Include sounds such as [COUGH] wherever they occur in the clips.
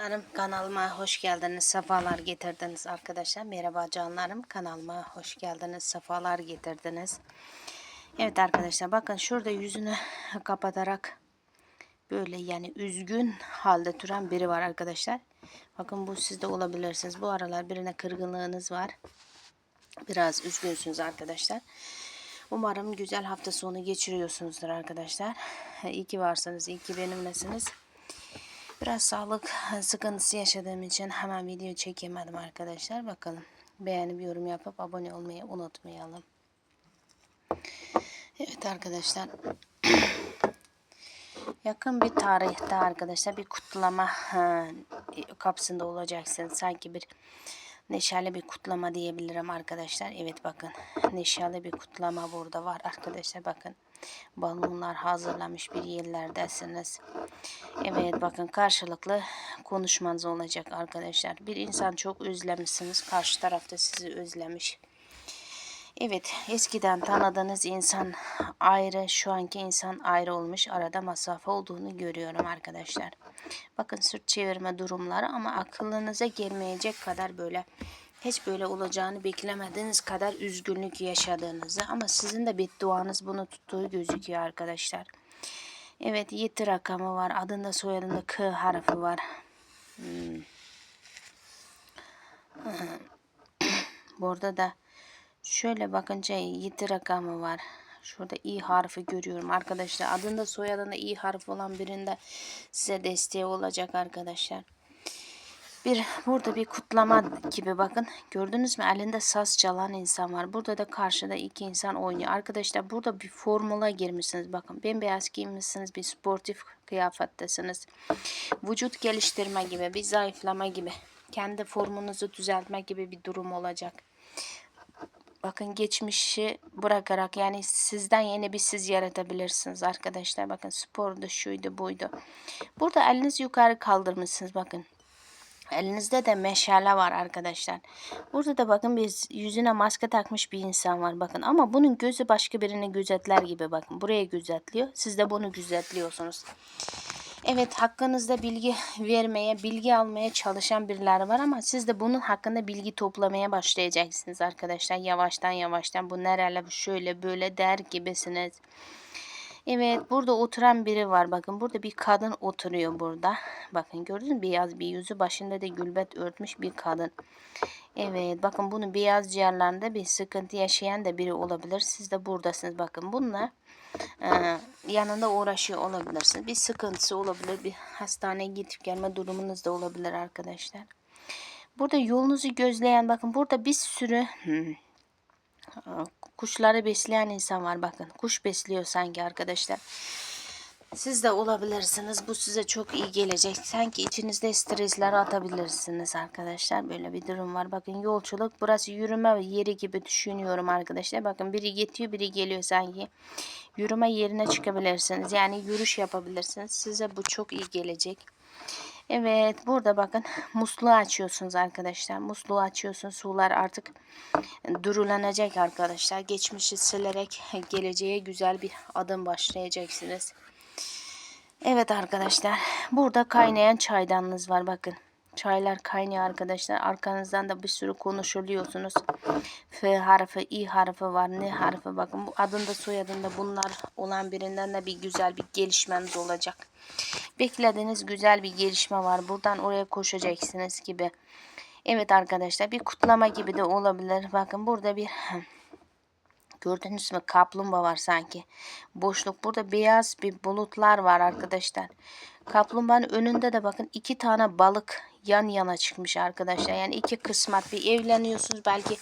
Canlarım kanalıma hoş geldiniz, sefalar getirdiniz arkadaşlar. Merhaba canlarım kanalıma hoş geldiniz, sefalar getirdiniz. Evet arkadaşlar bakın şurada yüzünü kapatarak böyle yani üzgün halde duran biri var arkadaşlar. Bakın bu sizde olabilirsiniz. Bu aralar birine kırgınlığınız var. Biraz üzgünsünüz arkadaşlar. Umarım güzel hafta sonu geçiriyorsunuzdur arkadaşlar. İyi ki varsınız, iyi ki benimlesiniz. Biraz sağlık sıkıntısı yaşadığım için hemen video çekemedim arkadaşlar. Bakalım beğenip yorum yapıp abone olmayı unutmayalım. Evet arkadaşlar. [CLEARS THROAT] Yakın bir tarihte arkadaşlar bir kutlama kapsında olacaksınız. Sanki bir neşeli bir kutlama diyebilirim arkadaşlar. Evet bakın neşeli bir kutlama burada var arkadaşlar bakın. Balonlar hazırlamış bir yerlerdesiniz. Evet bakın karşılıklı konuşmanız olacak arkadaşlar. Bir insan çok özlemişsiniz. Karşı tarafta sizi özlemiş. Evet eskiden tanıdığınız insan ayrı şu anki insan ayrı olmuş. Arada mesafe olduğunu görüyorum arkadaşlar. Bakın sırt çevirme durumları ama akıllınıza gelmeyecek kadar böyle hiç böyle olacağını beklemediğiniz kadar üzgünlük yaşadığınızı ama sizin de bedduanız bunu tuttuğu gözüküyor arkadaşlar. Evet yedi rakamı var. Adında soyadında K harfi var. Hmm. [CLEARS THROAT] Burada da şöyle bakınca yedi rakamı var. Şurada i harfi görüyorum arkadaşlar. Adında soyadında i harfi olan birinde size desteği olacak arkadaşlar. Bir burada bir kutlama gibi bakın. Gördünüz mü? Elinde saz çalan insan var. Burada da karşıda iki insan oynuyor. Arkadaşlar burada bir formula girmişsiniz. Bakın bembeyaz giymişsiniz. Bir sportif kıyafettesiniz. Vücut geliştirme gibi, bir zayıflama gibi. Kendi formunuzu düzeltme gibi bir durum olacak. Bakın geçmişi bırakarak yani sizden yeni bir siz yaratabilirsiniz arkadaşlar. Bakın spordu, şuydu, buydu. Burada eliniz yukarı kaldırmışsınız bakın. Elinizde de meşale var arkadaşlar. Burada da bakın biz yüzüne maske takmış bir insan var bakın. Ama bunun gözü başka birini gözetler gibi bakın. Buraya gözetliyor. Siz de bunu gözetliyorsunuz. Evet hakkınızda bilgi vermeye, bilgi almaya çalışan birileri var ama siz de bunun hakkında bilgi toplamaya başlayacaksınız arkadaşlar. Yavaştan yavaştan bu nerede şöyle böyle der gibisiniz. Evet burada oturan biri var. Bakın burada bir kadın oturuyor burada. Bakın gördünüz mü? Beyaz bir yüzü başında da gülbet örtmüş bir kadın. Evet bakın bunun beyaz ciğerlerinde bir sıkıntı yaşayan da biri olabilir. Siz de buradasınız. Bakın bununla e, yanında uğraşıyor olabilirsiniz. Bir sıkıntısı olabilir. Bir hastaneye gidip gelme durumunuz da olabilir arkadaşlar. Burada yolunuzu gözleyen bakın burada bir sürü hmm, kuşları besleyen insan var bakın. Kuş besliyor sanki arkadaşlar. Siz de olabilirsiniz. Bu size çok iyi gelecek. Sanki içinizde stresler atabilirsiniz arkadaşlar. Böyle bir durum var. Bakın yolculuk. Burası yürüme yeri gibi düşünüyorum arkadaşlar. Bakın biri geçiyor biri geliyor sanki. Yürüme yerine çıkabilirsiniz. Yani yürüyüş yapabilirsiniz. Size bu çok iyi gelecek. Evet burada bakın musluğu açıyorsunuz arkadaşlar. Musluğu açıyorsun. Sular artık durulanacak arkadaşlar. Geçmişi silerek geleceğe güzel bir adım başlayacaksınız. Evet arkadaşlar. Burada kaynayan çaydanınız var bakın. Çaylar kaynıyor arkadaşlar. Arkanızdan da bir sürü konuşuluyorsunuz. F harfi, I harfi var. N harfi bakın. Bu adında soyadında bunlar olan birinden de bir güzel bir gelişmeniz olacak. Beklediğiniz güzel bir gelişme var. Buradan oraya koşacaksınız gibi. Evet arkadaşlar bir kutlama gibi de olabilir. Bakın burada bir Gördünüz mü kaplumbağa var sanki. Boşluk burada beyaz bir bulutlar var arkadaşlar. Kaplumbağanın önünde de bakın iki tane balık yan yana çıkmış arkadaşlar. Yani iki kısmet bir evleniyorsunuz belki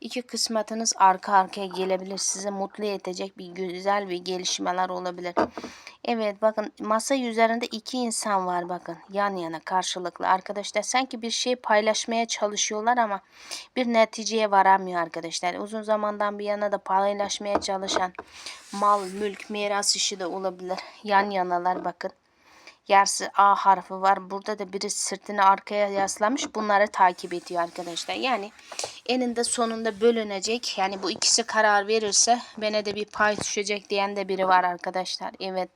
iki kısmetiniz arka arkaya gelebilir. Size mutlu edecek bir güzel bir gelişmeler olabilir. Evet bakın masa üzerinde iki insan var bakın yan yana karşılıklı arkadaşlar. Sanki bir şey paylaşmaya çalışıyorlar ama bir neticeye varamıyor arkadaşlar. Uzun zamandan bir yana da paylaşmaya çalışan mal, mülk, miras işi de olabilir. Yan yanalar bakın. Yarısı A harfi var. Burada da biri sırtını arkaya yaslamış. Bunları takip ediyor arkadaşlar. Yani eninde sonunda bölünecek. Yani bu ikisi karar verirse bana de bir pay düşecek diyen de biri var arkadaşlar. Evet.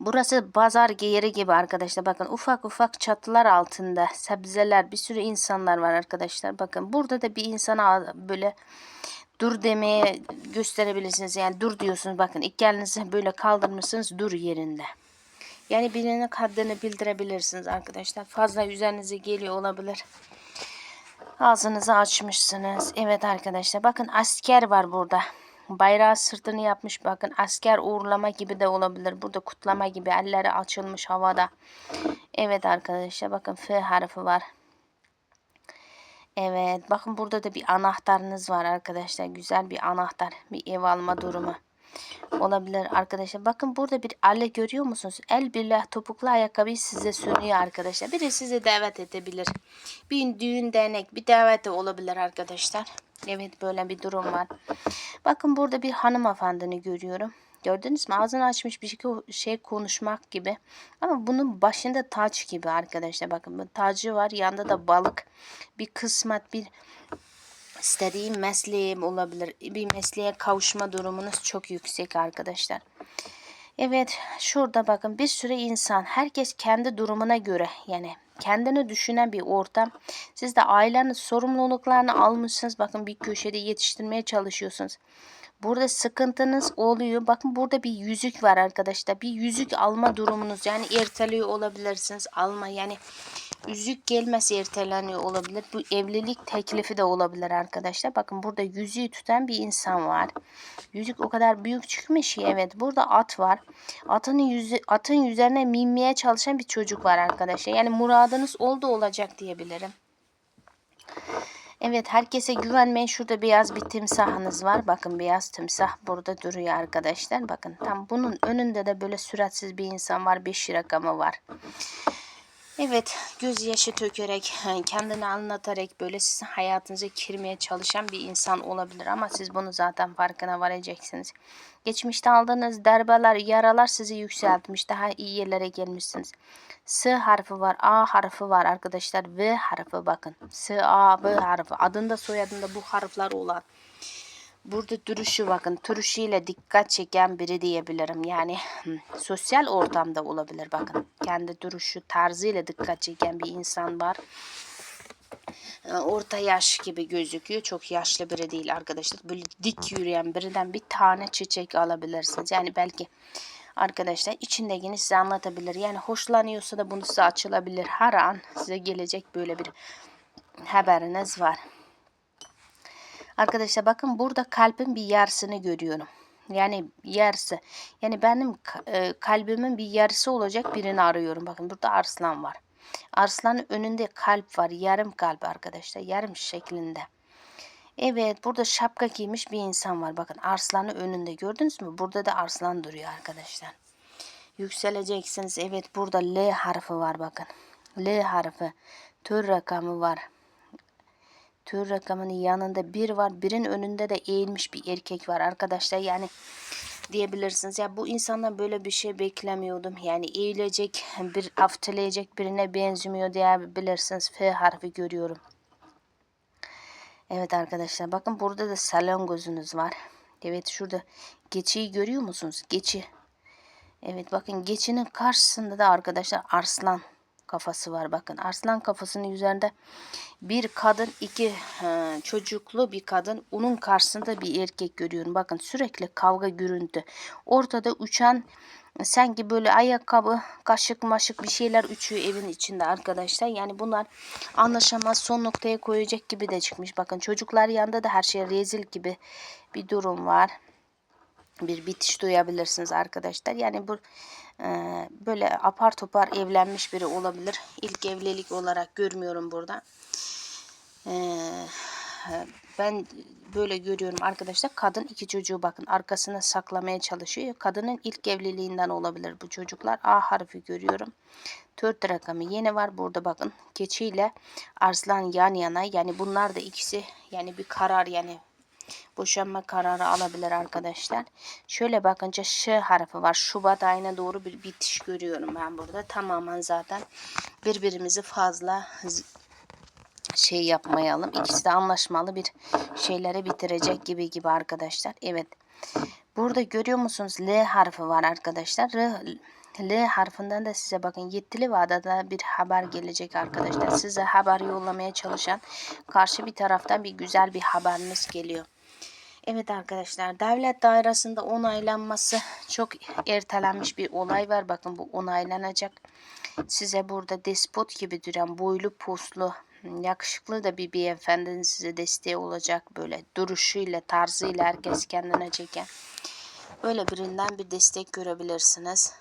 Burası pazar yeri gibi arkadaşlar. Bakın ufak ufak çatılar altında sebzeler bir sürü insanlar var arkadaşlar. Bakın burada da bir insana böyle dur demeye gösterebilirsiniz. Yani dur diyorsunuz. Bakın iki elinizi böyle kaldırmışsınız dur yerinde. Yani birinin haddini bildirebilirsiniz arkadaşlar. Fazla üzerinize geliyor olabilir. Ağzınızı açmışsınız. Evet arkadaşlar bakın asker var burada. Bayrağı sırtını yapmış bakın. Asker uğurlama gibi de olabilir. Burada kutlama gibi elleri açılmış havada. Evet arkadaşlar bakın F harfi var. Evet bakın burada da bir anahtarınız var arkadaşlar. Güzel bir anahtar. Bir ev alma durumu olabilir arkadaşlar. Bakın burada bir ale görüyor musunuz? El billah topuklu ayakkabıyı size sunuyor arkadaşlar. Biri size davet edebilir. Bir düğün dernek bir davet de olabilir arkadaşlar. Evet böyle bir durum var. Bakın burada bir hanımefendini görüyorum. Gördünüz mü? Ağzını açmış bir şey konuşmak gibi. Ama bunun başında taç gibi arkadaşlar. Bakın bu tacı var. Yanında da balık. Bir kısmet bir istediğim mesleğim olabilir. Bir mesleğe kavuşma durumunuz çok yüksek arkadaşlar. Evet şurada bakın bir sürü insan herkes kendi durumuna göre yani kendini düşünen bir ortam. Siz de ailenin sorumluluklarını almışsınız. Bakın bir köşede yetiştirmeye çalışıyorsunuz. Burada sıkıntınız oluyor. Bakın burada bir yüzük var arkadaşlar. Bir yüzük alma durumunuz yani erteliyor olabilirsiniz. Alma yani yüzük gelmesi erteleniyor olabilir. Bu evlilik teklifi de olabilir arkadaşlar. Bakın burada yüzüğü tutan bir insan var. Yüzük o kadar büyük çıkmış ki evet. Burada at var. Atın yüzü atın üzerine minmeye çalışan bir çocuk var arkadaşlar. Yani muradınız oldu olacak diyebilirim. Evet herkese güvenmeyin. Şurada beyaz bir timsahınız var. Bakın beyaz timsah burada duruyor arkadaşlar. Bakın tam bunun önünde de böyle süratsiz bir insan var. 5 rakamı var. Evet gözyaşı tökerek [LAUGHS] kendini anlatarak böyle sizin hayatınıza girmeye çalışan bir insan olabilir ama siz bunu zaten farkına varacaksınız. Geçmişte aldığınız darbeler, yaralar sizi yükseltmiş. Daha iyi yerlere gelmişsiniz. S harfi var, A harfi var arkadaşlar. V harfi bakın. S, A, V harfi. Adında soyadında bu harfler olan. Burada duruşu bakın. Duruşuyla dikkat çeken biri diyebilirim. Yani hmm, sosyal ortamda olabilir bakın. Kendi duruşu tarzıyla dikkat çeken bir insan var. Ee, Orta yaş gibi gözüküyor. Çok yaşlı biri değil arkadaşlar. Böyle dik yürüyen birinden bir tane çiçek alabilirsiniz. Yani belki arkadaşlar içindekini size anlatabilir. Yani hoşlanıyorsa da bunu size açılabilir. Her an size gelecek böyle bir haberiniz var. Arkadaşlar bakın burada kalbin bir yarısını görüyorum. Yani yarısı. Yani benim e, kalbimin bir yarısı olacak birini arıyorum. Bakın burada arslan var. Arslanın önünde kalp var. Yarım kalp arkadaşlar. Yarım şeklinde. Evet burada şapka giymiş bir insan var. Bakın arslanın önünde gördünüz mü? Burada da arslan duruyor arkadaşlar. Yükseleceksiniz. Evet burada L harfi var bakın. L harfi. Tür rakamı var. Tür rakamının yanında bir var. Birin önünde de eğilmiş bir erkek var arkadaşlar. Yani diyebilirsiniz. Ya bu insandan böyle bir şey beklemiyordum. Yani eğilecek, bir afteleyecek birine benzemiyor diyebilirsiniz. F harfi görüyorum. Evet arkadaşlar bakın burada da salon gözünüz var. Evet şurada geçiyi görüyor musunuz? Geçi. Evet bakın geçinin karşısında da arkadaşlar arslan kafası var. Bakın arslan kafasının üzerinde bir kadın iki e, çocuklu bir kadın onun karşısında bir erkek görüyorum. Bakın sürekli kavga gürüntü. Ortada uçan sanki böyle ayakkabı, kaşık maşık bir şeyler uçuyor evin içinde arkadaşlar. Yani bunlar anlaşamaz son noktaya koyacak gibi de çıkmış. Bakın çocuklar yanında da her şey rezil gibi bir durum var. Bir bitiş duyabilirsiniz arkadaşlar. Yani bu e, böyle apar topar evlenmiş biri olabilir. İlk evlilik olarak görmüyorum burada. E, ben böyle görüyorum arkadaşlar. Kadın iki çocuğu bakın arkasına saklamaya çalışıyor. Kadının ilk evliliğinden olabilir bu çocuklar. A harfi görüyorum. Dört rakamı yine var burada bakın. Keçiyle arslan yan yana. Yani bunlar da ikisi yani bir karar yani boşanma kararı alabilir arkadaşlar. Şöyle bakınca Ş harfi var. Şubat ayına doğru bir bitiş görüyorum ben burada. Tamamen zaten birbirimizi fazla şey yapmayalım. İkisi de anlaşmalı bir şeyleri bitirecek gibi gibi arkadaşlar. Evet. Burada görüyor musunuz? L harfi var arkadaşlar. R, L harfinden de size bakın yettili vadede bir haber gelecek arkadaşlar. Size haber yollamaya çalışan karşı bir taraftan bir güzel bir haberiniz geliyor. Evet arkadaşlar devlet dairesinde onaylanması çok ertelenmiş bir olay var. Bakın bu onaylanacak. Size burada despot gibi duran boylu poslu yakışıklı da bir beyefendinin size desteği olacak. Böyle duruşuyla tarzıyla herkes kendine çeken. Öyle birinden bir destek görebilirsiniz.